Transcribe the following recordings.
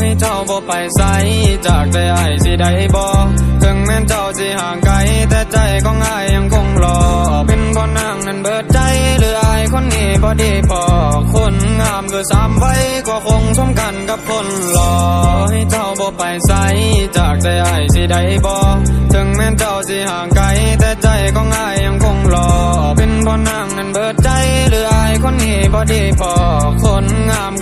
ให้เจ้าบ่ไปไสจากใจอ้สิได้บ่ถึงแม้นเจ้าสิห่างไกล แต่ใจของอ้ายยังคงรอ เป็นพราะนางนั้นเบิดใจหรือไอ้คนนี้บ่ดีพอคนงามคือสามไว้ก็คงสมกันกับคนหล่อให้เจ้าบ่ไปไสจากใจอ้สิได้บ่ถึงแม้นเจ้าสิห่างไกล แต่ใจของอ้าย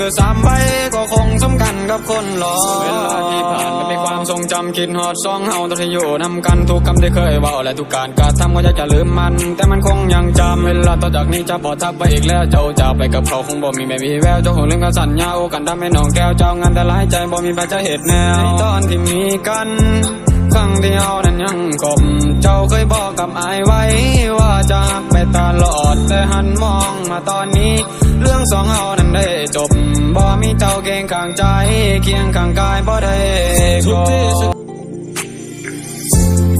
คือสามใบก็คงสมกันกับคนหล่อเวลาที่ผ่านมันเป็นความทรงจำคิดฮอดสองเฮาตอนที่อยู่นำกันทุกคำที่เคยเว้าและทุกการกระทำก็อยากจะลืมมัน แต่มันคงยังจำเวลาต่อจากนี้จะบ่ทักไปอีกแล้วเจ้าจากไปกับเขาคงบ่มีแม่มีแววเจ้าคงลืมกับสัญญาโอกันทำให้น้องแก้วเจ้างานแต่หลายใจบ่มีใครจะเหตุแนวในตอนที่มีกันครั้งที่เฮานั้นยังกบเจ้าเคยบอกกับอายไว้ว่าจะไปตลอดแต่หันมองมาตอนนี้ เรื่องสองเฮา งข้างใจ เคียงข้างกายบ่ได้กอ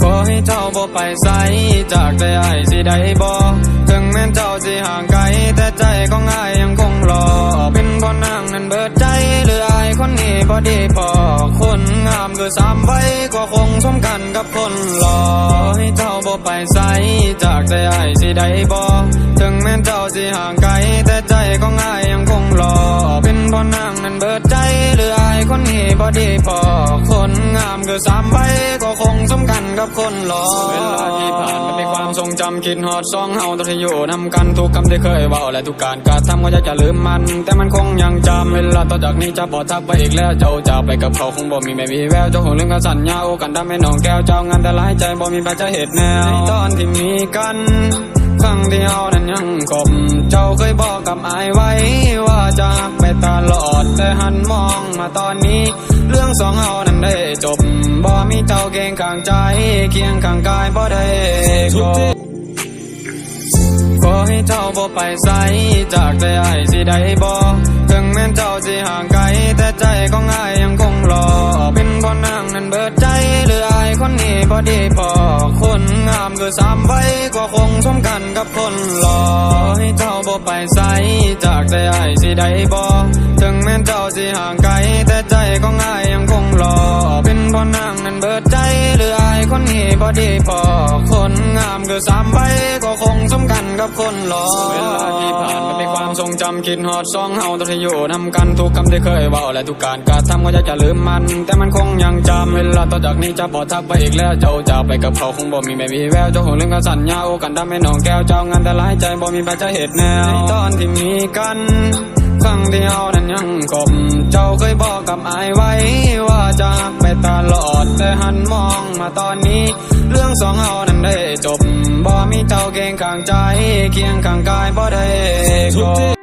ขอให้เจ้าบ่ไปไสจากใจอ้สิได้บ่ถึงแม้เจ้าสิห่างไกล แต่ใจของอ้ายยังคงรอ เป็นเพราะนางนั้นเบิดใจ หรืออ้ายคนนี้บ่ดีพอคนงามคือสามใบก็คงสมกันกับคนหล่อให้เจ้าบ่ไปไสจากใจอ้สิได้บ่ถึงแม้เจ้าสิห่างไกล ดใจหรืออ้ายคนนี้บ่ดีพอคนงามคือสามใบก็คงสมกันกับคนหล่อเวลาที่ผ่านมันเป็นความทรงจำคิดฮอดสองเฮาตอนที่อยู่นำกันทุกคำที่เคยเว้าและทุกการกระทำก็อยากจะลืมมัน แต่มันคงยังจำเวลาต่อจากนี้จะบ่ทักไปอีกแล้วเจ้าจากไปกับเขาคงบ่มีแม่มีแววเจ้าคงลืมกับสัญญาโอกันทำให้น้องแก้วเจ้างานแต่หลายใจบ่มีใครจะเหตุแนวในตอนที่มีกัน ครั้งที่เฮานั้นยังกบเจ้าเคยบอกกับอายไว้ไปต ลอดแต่หันมองมาตอนนี้ เรื่องสองเฮานั้นได้จบบ่มีเจ้าเก่งข้างใจ เคียงข้างกายบ่ได้กอขอให้เจ้าบ่ไปไสจากใจอ้สิได้บ่ถึงแม้นเจ้าสิห่างไกล แต่ใจของอ้ายยังคงรอ เป็นเพราะนางนั้นเบิดใจหรืออ้ายคนนี้บ่ดีพอคนงามคือสามใบก็คงสมกันกับคนหล่อให้เจ ไปใสจากใจอ้สิได้บ่ถึงแม้นเจ้าสิห่างไกลแต่ใจของอ้ายยังคงรอ สามใบก็คงสมกันกับคนหลอเวลาที่ผ่านมันเป็นความทรงจำคิดฮอดสองเฮาตอนที่อยู่นำกันทุกคำที่เคยเว้าและทุกการกระทำก็อยากจะลืมมัน แต่มันคงยังจำเวลาต่อจากนี้จะบ่ทักไปอีกแล้วเจ้าจากไปกับเขาคงบ่มีแม่มีแววเจ้าคงลืมกับสัญญาโอกันทำให้น้องแก้วเจ้างานแต่หลายใจบ่มีใครจะเหตุแนวในตอนที่มีกันครั้งที่เฮานั้นยังกบเจ้าเคยบอกกับอายไว้ ว่าจะไปตลอดแต่หันมองมาตอนนี้ งสองเฮานั้นได้จบบ่มีเจ้าเก่งข้างใจ เคียงข้างกายบ่ได้กอ